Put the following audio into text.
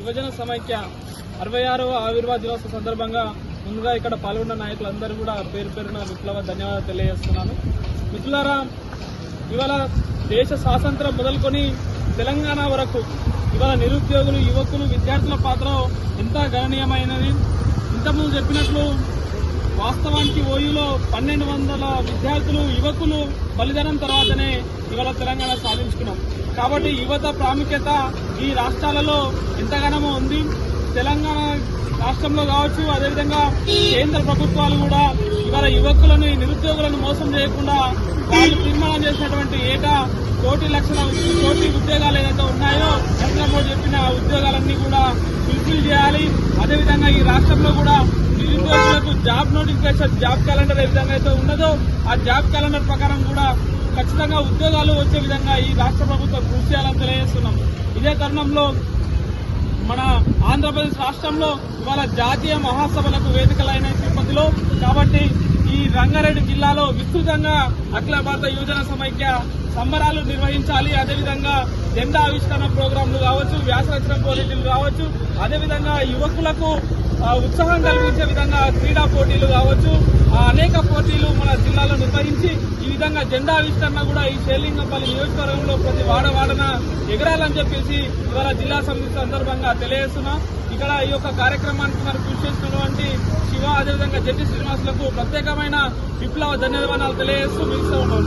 యువజన సమైక్య అరవై ఆరవ ఆవిర్భావ దివస సందర్భంగా ముందుగా ఇక్కడ పాల్గొన్న నాయకులందరూ కూడా పేరు పేరున విప్లవ ధన్యవాదాలు తెలియజేస్తున్నాను. మిత్రులారా ఇవాళ దేశ స్వాతంత్రం మొదలుకొని తెలంగాణ వరకు ఇవాళ నిరుద్యోగులు యువకులు విద్యార్థుల పాత్ర ఎంత గణనీయమైనది? ఇంతకుముందు చెప్పినట్లు వాస్తవానికి ఓయూలో పన్నెండు వందల విద్యార్థులు యువకులు బలిదానం తర్వాతనే ఇవాళ తెలంగాణ సాధించుకున్నాం. కాబట్టి యువత ప్రాముఖ్యత ఈ రాష్ట్రాలలో ఎంతగానో ఉంది. తెలంగాణ రాష్ట్రంలో కావచ్చు అదేవిధంగా కేంద్ర ప్రభుత్వాలు కూడా ఇవాళ యువకులను నిరుద్యోగులను మోసం చేయకుండా వాళ్ళు తీర్మానం చేసినటువంటి ఏటా కోటి లక్షల కోటి ఉద్యోగాలు ఏదైతే ఉన్నాయో చంద్రబాబు చెప్పిన ఆ ఉద్యోగాలన్నీ కూడా ఫుల్ఫిల్ చేయాలి. అదేవిధంగా ఈ రాష్ట్రంలో కూడా నిరుద్యోగులకు జాబ్ నోటిఫికేషన్ జాబ్ క్యాలెండర్ ఏ విధంగా అయితే ఉన్నదో ఆ జాబ్ క్యాలెండర్ ప్రకారం కూడా ఖచ్చితంగా ఉద్యోగాలు వచ్చే విధంగా ఈ రాష్ట్ర ప్రభుత్వం కృషి చేయాలని తెలియజేస్తున్నాం. ఇదే తరుణంలో మన ఆంధ్రప్రదేశ్ రాష్ట్రంలో ఇవాళ జాతీయ మహాసభలకు వేదికలైన తిరుపతిలో కాబట్టి ఈ రంగారెడ్డి జిల్లాలో విస్తృతంగా అఖిల భారత యువజన సమైక్య సంబరాలు నిర్వహించాలి. అదేవిధంగా జెండా ఆవిష్కరణ ప్రోగ్రాంలు కావచ్చు వ్యాసరచన పోటీలు కావచ్చు అదేవిధంగా యువకులకు ఉత్సాహం కలిగించే విధంగా క్రీడా పోటీలు కావచ్చు అనేక పోటీలు మన జిల్లాలో నిర్వహించి విధంగా జెండా ఆవిష్కరణ కూడా ఈ షేలింగపల్లి నియోజకవర్గంలో ప్రతి వాడ వాడన ఎగరాలని చెప్పేసి ఇవాళ జిల్లా సమితి సందర్భంగా తెలియజేస్తున్నాం. ఇక్కడ ఈ యొక్క కార్యక్రమానికి మరి కృషి చేస్తున్నటువంటి శివ అదేవిధంగా జడ్జి శ్రీనివాసులకు ప్రత్యేకమైన విప్లవ ధన్యవాదాలు తెలియజేస్తూ మిగిలిస్తూ ఉన్నాం.